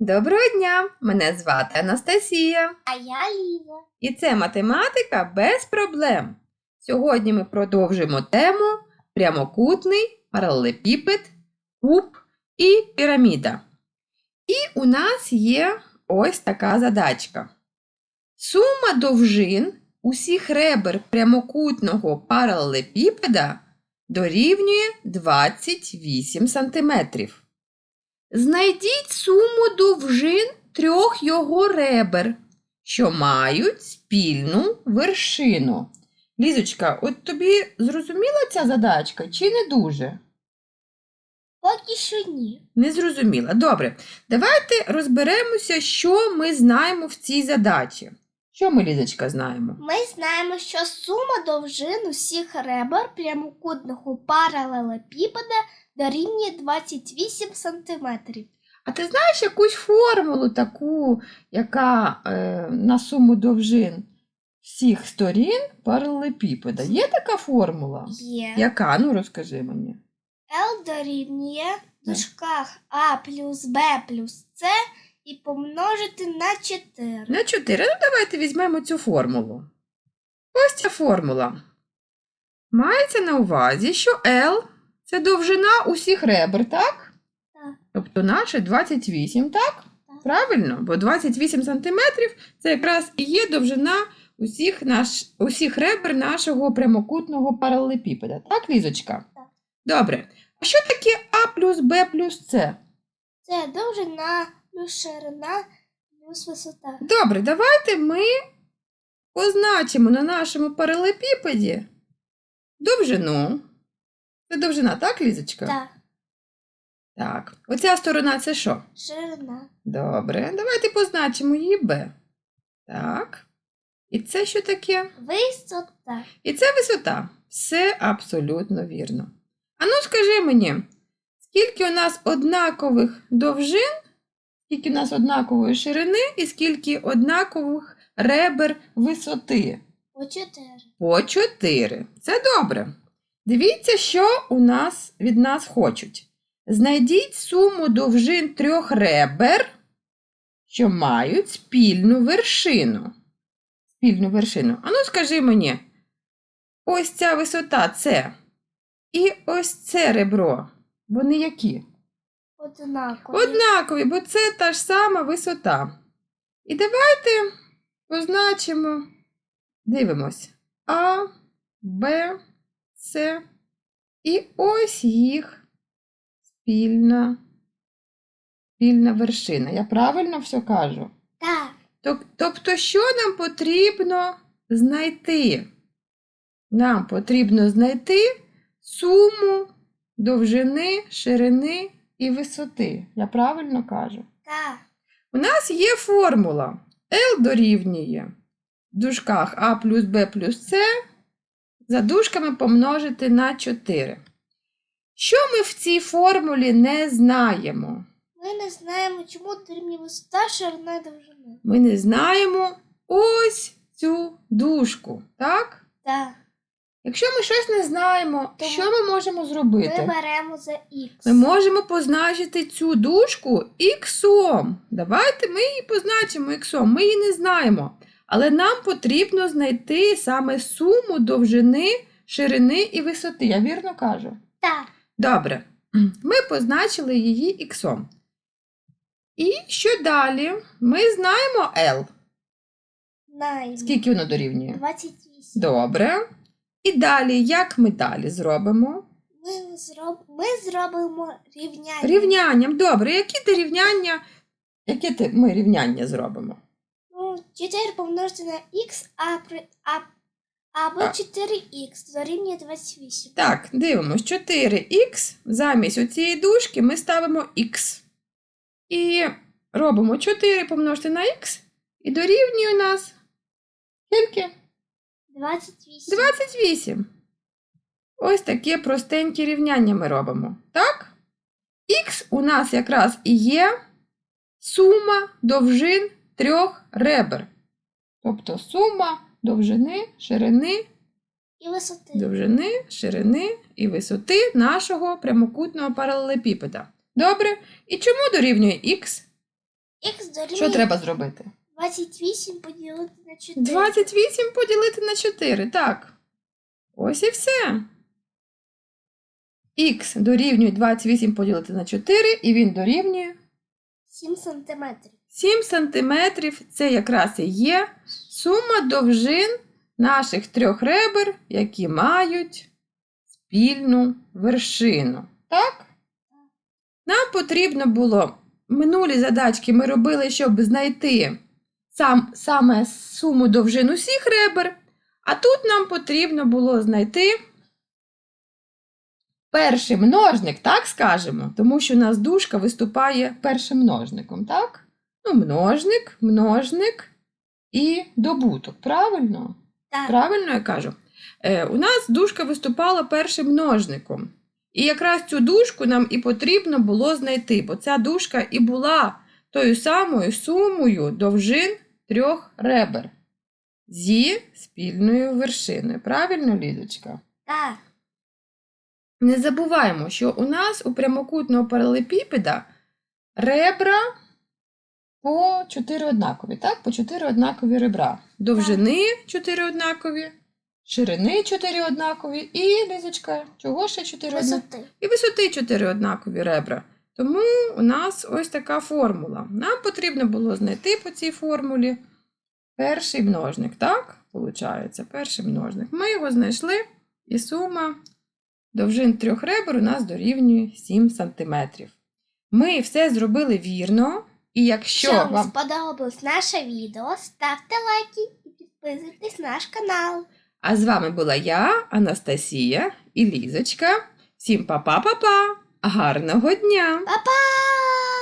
Доброго дня! Мене звати Анастасія. А я Ліза. І це математика без проблем. Сьогодні ми продовжимо тему прямокутний, паралелепіпед, куб і піраміда. І у нас є ось така задачка. Сума довжин усіх ребер прямокутного паралелепіпеда дорівнює 28 см. Знайдіть суму довжин трьох його ребер, що мають спільну вершину. Лізочка, от тобі зрозуміла ця задачка чи не дуже? Поки що ні. Не зрозуміла. Добре. Давайте розберемося, що ми знаємо в цій задачі. Що ми, Лізочка, знаємо? Ми знаємо, що сума довжин усіх ребер прямокутного паралелепіпеда дорівнює 28 см. А ти знаєш якусь формулу таку, яка е, на суму довжин всіх сторін паралелепіпеда? Є така формула? Є. Яка? Ну розкажи мені. L дорівнює в дужках А плюс Б плюс С і помножити на 4. На 4. Ну, давайте візьмемо цю формулу. Ось ця формула. Мається на увазі, що L це довжина усіх ребер, так? Так. Тобто наше 28, так? Так. Правильно? Бо 28 сантиметрів це якраз і є довжина усіх, наш, усіх ребер нашого прямокутного паралелепіпеда. Так, Лізочка? Так. Добре. А що таке А плюс Б плюс С? Це довжина плюс ширина плюс висота. Добре, давайте ми позначимо на нашому паралепіпеді довжину. Це довжина, так, Лізочка? Так, Так. Оця сторона це що? ширина. Добре. Давайте позначимо її Б. Так. І це що таке? Висота. І це висота. Все абсолютно вірно. А ну скажи мені, скільки у нас однакових довжин, скільки у нас однакової ширини і скільки однакових ребер висоти? По 4. По 4. Це добре. Дивіться, що у нас від нас хочуть. Знайдіть суму довжин трьох ребер, що мають спільну вершину. Спільну вершину. Ану, скажи мені, ось ця висота це. І ось це ребро. Вони які? Однакові. Однакові, бо це та ж сама висота. І давайте позначимо, дивимось. А, Б, С. І ось їх спільна, спільна вершина. Я правильно все кажу? Так. Тобто, що нам потрібно знайти? Нам потрібно знайти суму довжини, ширини і висоти. Я правильно кажу? Так. У нас є формула L дорівнює в дужках А плюс Б плюс С за дужками помножити на 4. Що ми в цій формулі не знаємо? Ми не знаємо, чому дорівнює висота, ширина і довжина. Ми не знаємо ось цю дужку, так? Так. Якщо ми щось не знаємо, Тому що ми можемо зробити? Ми беремо за х. Ми можемо позначити цю дужку іксом. Давайте ми її позначимо іксом. Ми її не знаємо. Але нам потрібно знайти саме суму довжини, ширини і висоти. Я вірно кажу? Так. Добре. Ми позначили її іксом. І що далі? Ми знаємо L. Знаємо. Скільки воно дорівнює? 28. Добре. І далі, як ми далі зробимо? Ми, зроб... ми зробимо рівняння. Рівнянням. Добре, які ти рівняння? Яке ти ми рівняння зробимо? Ну, 4 помножити на х, а, при... а... або 4х дорівнює 28. Так, дивимось, 4х замість оцієї дужки ми ставимо х. І робимо 4 помножити на х і дорівнює у нас скільки? 28. 28. Ось таке простеньке рівняння ми робимо. Так? Х у нас якраз і є сума довжин трьох ребер. Тобто сума довжини, ширини, І висоти. довжини, ширини і висоти нашого прямокутного паралелепіпеда. Добре? І чому дорівнює х? Х дорівнює Що треба зробити? 28 поділити на 4. 28 поділити на 4. Так. Ось і все. Х дорівнює 28 поділити на 4, і він дорівнює 7 сантиметрів. 7 сантиметрів. Це якраз і є сума довжин наших трьох ребер, які мають спільну вершину. Так? Нам потрібно було минулі задачки ми робили, щоб знайти сам, саме суму довжин усіх ребер. А тут нам потрібно було знайти перший множник, так скажемо, тому що у нас дужка виступає першим множником, так? Ну, множник, множник і добуток. Правильно? Так. Правильно я кажу? Е, у нас дужка виступала першим множником. І якраз цю дужку нам і потрібно було знайти, бо ця дужка і була тою самою сумою довжин трьох ребер зі спільною вершиною. Правильно, Лізочка? Так. Не забуваємо, що у нас у прямокутного паралепіпеда ребра по 4 однакові, так? По 4 однакові ребра. Довжини 4 однакові, ширини 4 однакові і, Лізочка, чого ще 4 однакові? Висоти. І висоти 4 однакові ребра. Тому у нас ось така формула. Нам потрібно було знайти по цій формулі перший множник, так? Получається, перший множник. Ми його знайшли, і сума довжин трьох ребер у нас дорівнює 7 см. Ми все зробили вірно, і якщо вам сподобалось наше відео, ставте лайки і підписуйтесь на наш канал. А з вами була я, Анастасія і Лізочка. Всім па-па-па-па! Гарного дня! Па-па!